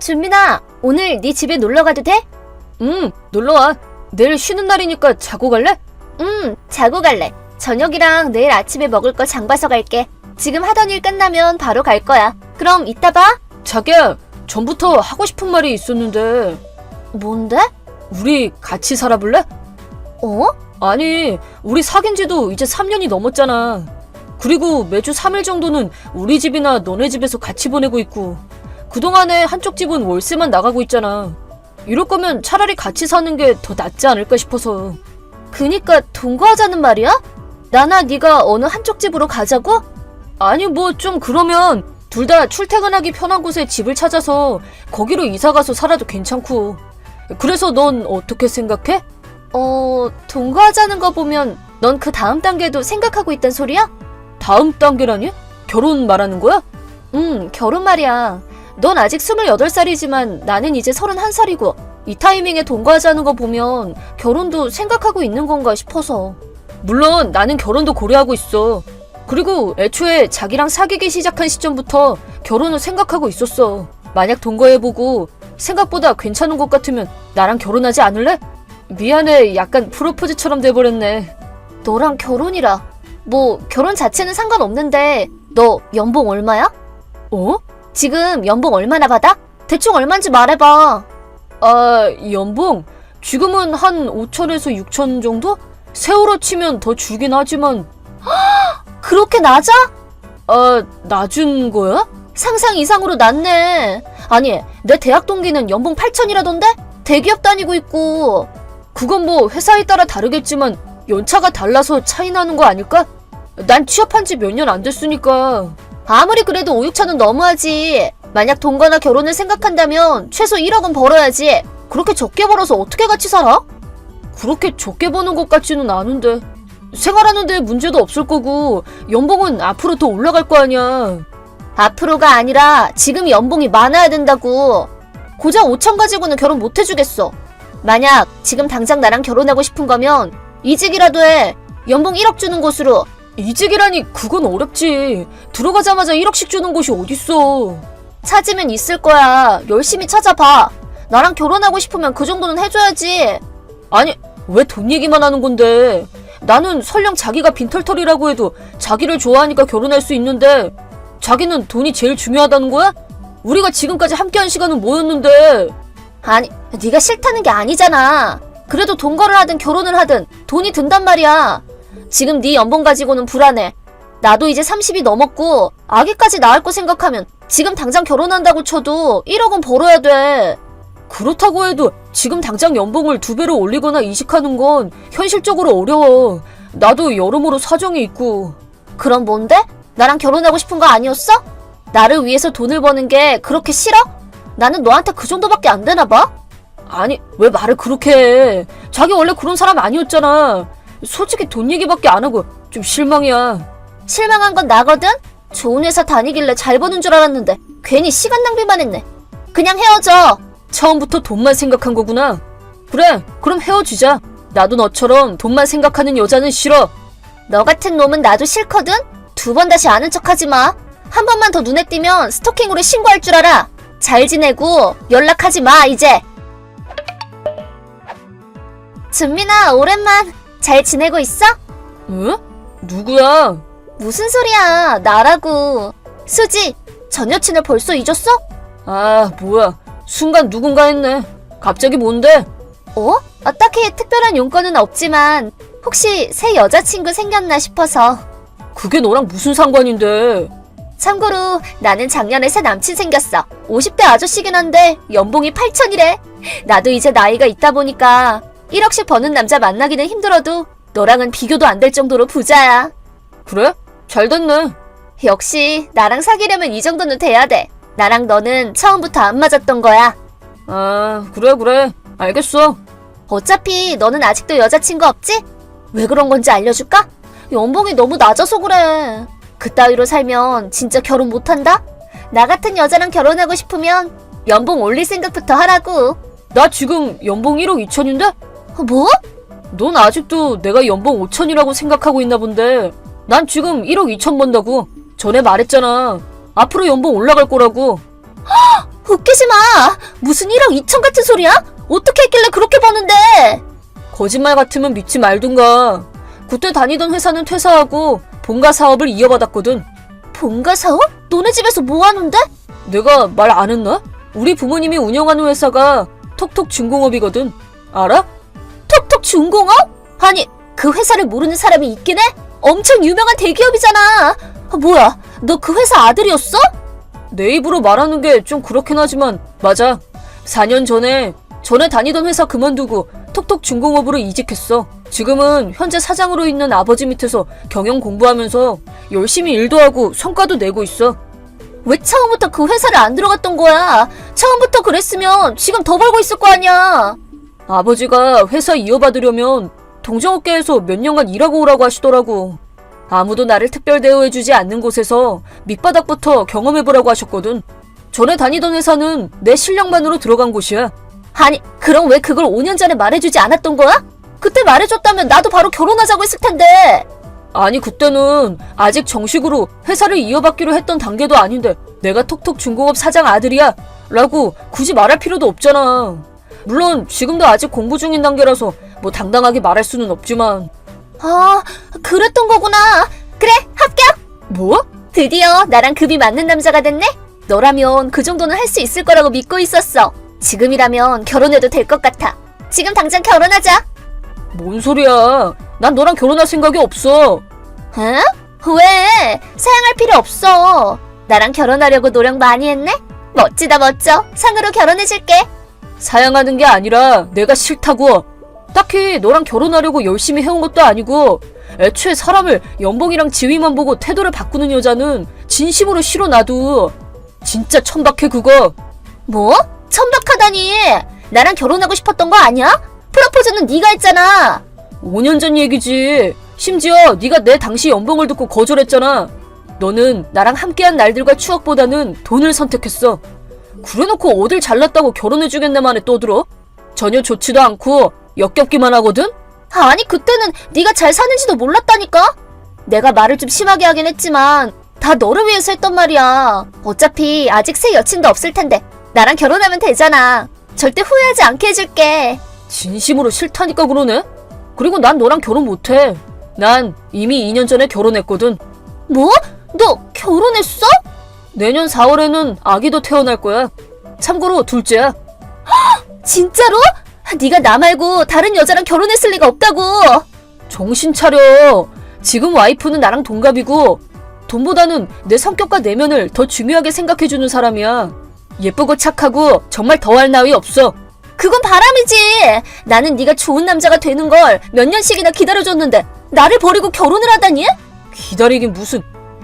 준민아, 오늘 네 집에 놀러 가도 돼? 응, 놀러 와. 내일 쉬는 날이니까 자고 갈래? 응, 자고 갈래. 저녁이랑 내일 아침에 먹을 거 장 봐서 갈게. 지금 하던 일 끝나면 바로 갈 거야. 그럼 이따 봐. 자기야, 전부터 하고 싶은 말이 있었는데, 뭔데? 우리 같이 살아볼래? 어? 아니, 우리 사귄 지도 이제 3년이 넘었잖아. 그리고 매주 3일 정도는 우리 집이나 너네 집에서 같이 보내고 있고, 그동안에 한쪽 집은 월세만 나가고 있잖아. 이럴 거면 차라리 같이 사는 게 더 낫지 않을까 싶어서. 그니까 동거하자는 말이야? 나나 네가 어느 한쪽 집으로 가자고? 아니, 뭐 좀 그러면 둘 다 출퇴근하기 편한 곳에 집을 찾아서 거기로 이사 가서 살아도 괜찮고. 그래서 넌 어떻게 생각해? 어, 동거하자는 거 보면 넌 그 다음 단계도 생각하고 있단 소리야? 다음 단계라니? 결혼 말하는 거야? 응, 결혼 말이야. 넌 아직 28살이지만 나는 이제 31살이고 이 타이밍에 동거하자는 거 보면 결혼도 생각하고 있는 건가 싶어서. 물론 나는 결혼도 고려하고 있어. 그리고 애초에 자기랑 사귀기 시작한 시점부터 결혼을 생각하고 있었어. 만약 동거해보고 생각보다 괜찮은 것 같으면 나랑 결혼하지 않을래? 미안해, 약간 프로포즈처럼 돼버렸네. 너랑 결혼이라. 뭐 결혼 자체는 상관없는데 너 연봉 얼마야? 어? 지금 연봉 얼마나 받아? 대충 얼마인지 말해봐. 아, 연봉? 지금은 한 5천에서 6천 정도? 세월호 치면 더 주긴 하지만, 그렇게 낮아? 아, 낮은 거야? 상상 이상으로 낮네. 아니, 내 대학 동기는 연봉 8천이라던데? 대기업 다니고 있고. 그건 뭐 회사에 따라 다르겠지만 연차가 달라서 차이 나는 거 아닐까? 난 취업한 지 몇 년 안 됐으니까. 아무리 그래도 5, 6천은 너무하지. 만약 동거나 결혼을 생각한다면 최소 1억은 벌어야지. 그렇게 적게 벌어서 어떻게 같이 살아? 그렇게 적게 버는 것 같지는 않은데. 생활하는데 문제도 없을 거고, 연봉은 앞으로 더 올라갈 거 아니야. 앞으로가 아니라 지금 연봉이 많아야 된다고. 고작 5천 가지고는 결혼 못 해주겠어. 만약 지금 당장 나랑 결혼하고 싶은 거면 이직이라도 해. 연봉 1억 주는 곳으로. 이직이라니, 그건 어렵지. 들어가자마자 1억씩 주는 곳이 어딨어. 찾으면 있을 거야. 열심히 찾아봐. 나랑 결혼하고 싶으면 그 정도는 해줘야지. 아니, 왜 돈 얘기만 하는 건데? 나는 설령 자기가 빈털털이라고 해도 자기를 좋아하니까 결혼할 수 있는데, 자기는 돈이 제일 중요하다는 거야? 우리가 지금까지 함께한 시간은 뭐였는데? 아니, 네가 싫다는 게 아니잖아. 그래도 동거를 하든 결혼을 하든 돈이 든단 말이야. 지금 네 연봉 가지고는 불안해. 나도 이제 30이 넘었고 아기까지 낳을 거 생각하면 지금 당장 결혼한다고 쳐도 1억은 벌어야 돼. 그렇다고 해도 지금 당장 연봉을 두 배로 올리거나 이직하는 건 현실적으로 어려워. 나도 여러모로 사정이 있고. 그럼 뭔데? 나랑 결혼하고 싶은 거 아니었어? 나를 위해서 돈을 버는 게 그렇게 싫어? 나는 너한테 그 정도밖에 안 되나 봐? 아니, 왜 말을 그렇게 해? 자기 원래 그런 사람 아니었잖아. 솔직히 돈 얘기밖에 안 하고 좀 실망이야. 실망한 건 나거든? 좋은 회사 다니길래 잘 버는 줄 알았는데 괜히 시간 낭비만 했네. 그냥 헤어져. 처음부터 돈만 생각한 거구나. 그래, 그럼 헤어지자. 나도 너처럼 돈만 생각하는 여자는 싫어. 너 같은 놈은 나도 싫거든? 두 번 다시 아는 척 하지 마. 한 번만 더 눈에 띄면 스토킹으로 신고할 줄 알아. 잘 지내고 연락하지 마, 이제. 준민아, 오랜만. 잘 지내고 있어? 응? 누구야? 무슨 소리야, 나라고. 수지, 전 여친을 벌써 잊었어? 아, 뭐야. 순간 누군가 했네. 갑자기 뭔데? 어? 아, 딱히 특별한 용건은 없지만, 혹시 새 여자친구 생겼나 싶어서. 그게 너랑 무슨 상관인데? 참고로 나는 작년에 새 남친 생겼어. 50대 아저씨긴 한데 연봉이 8천이래. 나도 이제 나이가 있다 보니까 1억씩 버는 남자 만나기는 힘들어도 너랑은 비교도 안 될 정도로 부자야. 그래? 잘 됐네. 역시 나랑 사귀려면 이 정도는 돼야 돼. 나랑 너는 처음부터 안 맞았던 거야. 아, 그래, 그래. 알겠어. 어차피 너는 아직도 여자친구 없지? 왜 그런 건지 알려줄까? 연봉이 너무 낮아서 그래. 그따위로 살면 진짜 결혼 못한다? 나 같은 여자랑 결혼하고 싶으면 연봉 올릴 생각부터 하라고. 나 지금 연봉 1억 2천인데? 뭐? 넌 아직도 내가 연봉 5천이라고 생각하고 있나 본데. 난 지금 1억 2천 번다고. 전에 말했잖아. 앞으로 연봉 올라갈 거라고. 웃기지 마. 무슨 1억 2천 같은 소리야? 어떻게 했길래 그렇게 버는데? 거짓말 같으면 믿지 말든가. 그때 다니던 회사는 퇴사하고 본가 사업을 이어받았거든. 본가 사업? 너네 집에서 뭐 하는데? 내가 말 안 했나? 우리 부모님이 운영하는 회사가 톡톡 중공업이거든. 알아? 중공업? 아니, 그 회사를 모르는 사람이 있긴 해? 엄청 유명한 대기업이잖아. 아, 뭐야, 너 그 회사 아들이었어? 내 입으로 말하는 게 좀 그렇긴 하지만 맞아. 4년 전에 전에 다니던 회사 그만두고 톡톡 중공업으로 이직했어. 지금은 현재 사장으로 있는 아버지 밑에서 경영 공부하면서 열심히 일도 하고 성과도 내고 있어. 왜 처음부터 그 회사를 안 들어갔던 거야? 처음부터 그랬으면 지금 더 벌고 있을 거 아니야. 아버지가 회사 이어받으려면 동정업계에서 몇 년간 일하고 오라고 하시더라고. 아무도 나를 특별 대우해주지 않는 곳에서 밑바닥부터 경험해보라고 하셨거든. 전에 다니던 회사는 내 실력만으로 들어간 곳이야. 아니, 그럼 왜 그걸 5년 전에 말해주지 않았던 거야? 그때 말해줬다면 나도 바로 결혼하자고 했을 텐데. 아니 그때는 아직 정식으로 회사를 이어받기로 했던 단계도 아닌데 내가 톡톡 중공업 사장 아들이야 라고 굳이 말할 필요도 없잖아. 물론 지금도 아직 공부 중인 단계라서 뭐 당당하게 말할 수는 없지만 아, 그랬던 거구나. 그래, 합격! 뭐? 드디어 나랑 급이 맞는 남자가 됐네? 너라면 그 정도는 할 수 있을 거라고 믿고 있었어. 지금이라면 결혼해도 될 것 같아. 지금 당장 결혼하자. 뭔 소리야? 난 너랑 결혼할 생각이 없어. 응? 왜? 사양할 필요 없어. 나랑 결혼하려고 노력 많이 했네? 멋지다 멋져. 상으로 결혼해줄게. 사양하는 게 아니라 내가 싫다고. 딱히 너랑 결혼하려고 열심히 해온 것도 아니고 애초에 사람을 연봉이랑 지위만 보고 태도를 바꾸는 여자는 진심으로 싫어 나도. 진짜 천박해 그거. 뭐? 천박하다니. 나랑 결혼하고 싶었던 거 아니야? 프로포즈는 네가 했잖아. 5년 전 얘기지. 심지어 네가 내 당시 연봉을 듣고 거절했잖아. 너는 나랑 함께한 날들과 추억보다는 돈을 선택했어. 그래놓고 어딜 잘났다고 결혼해주겠네만에 떠들어? 전혀 좋지도 않고 역겹기만 하거든? 아니 그때는 네가 잘 사는지도 몰랐다니까. 내가 말을 좀 심하게 하긴 했지만 다 너를 위해서 했던 말이야. 어차피 아직 새 여친도 없을 텐데 나랑 결혼하면 되잖아. 절대 후회하지 않게 해줄게. 진심으로 싫다니까 그러네? 그리고 난 너랑 결혼 못해. 난 이미 2년 전에 결혼했거든. 뭐? 너 결혼했어? 내년 4월에는 아기도 태어날 거야. 참고로 둘째야. 진짜로? 네가 나 말고 다른 여자랑 결혼했을 리가 없다고. 정신 차려. 지금 와이프는 나랑 동갑이고 돈보다는 내 성격과 내면을 더 중요하게 생각해주는 사람이야. 예쁘고 착하고 정말 더할 나위 없어. 그건 바람이지. 나는 네가 좋은 남자가 되는 걸 몇 년씩이나 기다려줬는데 나를 버리고 결혼을 하다니? 기다리긴 무슨.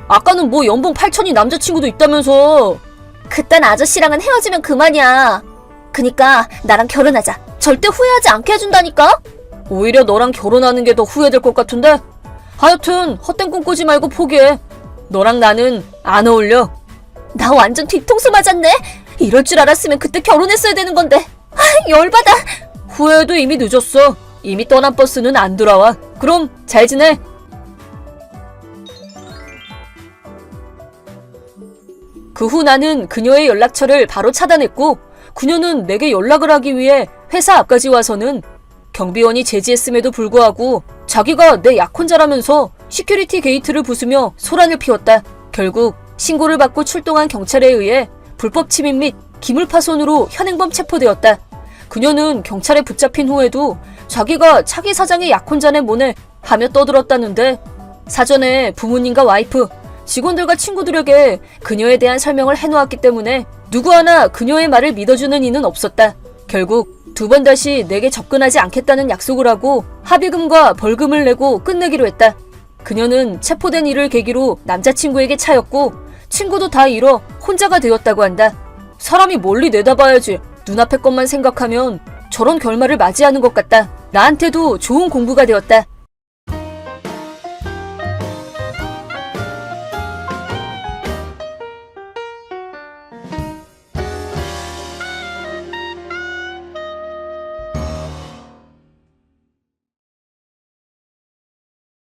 아까는 뭐 연봉 8천이 남자친구도 있다면서. 그딴 아저씨랑은 헤어지면 그만이야. 그니까 나랑 결혼하자. 절대 후회하지 않게 해준다니까? 오히려 너랑 결혼하는 게 더 후회될 것 같은데? 하여튼 헛된 꿈 꾸지 말고 포기해. 너랑 나는 안 어울려. 나 완전 뒤통수 맞았네. 이럴 줄 알았으면 그때 결혼했어야 되는 건데. 아, 열받아. 후회도 이미 늦었어. 이미 떠난 버스는 안 돌아와. 그럼 잘 지내. 그 후 나는 그녀의 연락처를 바로 차단했고 그녀는 내게 연락을 하기 위해 회사 앞까지 와서는 경비원이 제지했음에도 불구하고 자기가 내 약혼자라면서 시큐리티 게이트를 부수며 소란을 피웠다. 결국 신고를 받고 출동한 경찰에 의해 불법 침입 및 기물 파손으로 현행범 체포되었다. 그녀는 경찰에 붙잡힌 후에도 자기가 차기 사장의 약혼자네 모네 하며 떠들었다는데 사전에 부모님과 와이프, 직원들과 친구들에게 그녀에 대한 설명을 해놓았기 때문에 누구 하나 그녀의 말을 믿어주는 이는 없었다. 결국 두 번 다시 내게 접근하지 않겠다는 약속을 하고 합의금과 벌금을 내고 끝내기로 했다. 그녀는 체포된 일을 계기로 남자친구에게 차였고 친구도 다 잃어 혼자가 되었다고 한다. 사람이 멀리 내다봐야지 눈앞의 것만 생각하면 저런 결말을 맞이하는 것 같다. 나한테도 좋은 공부가 되었다.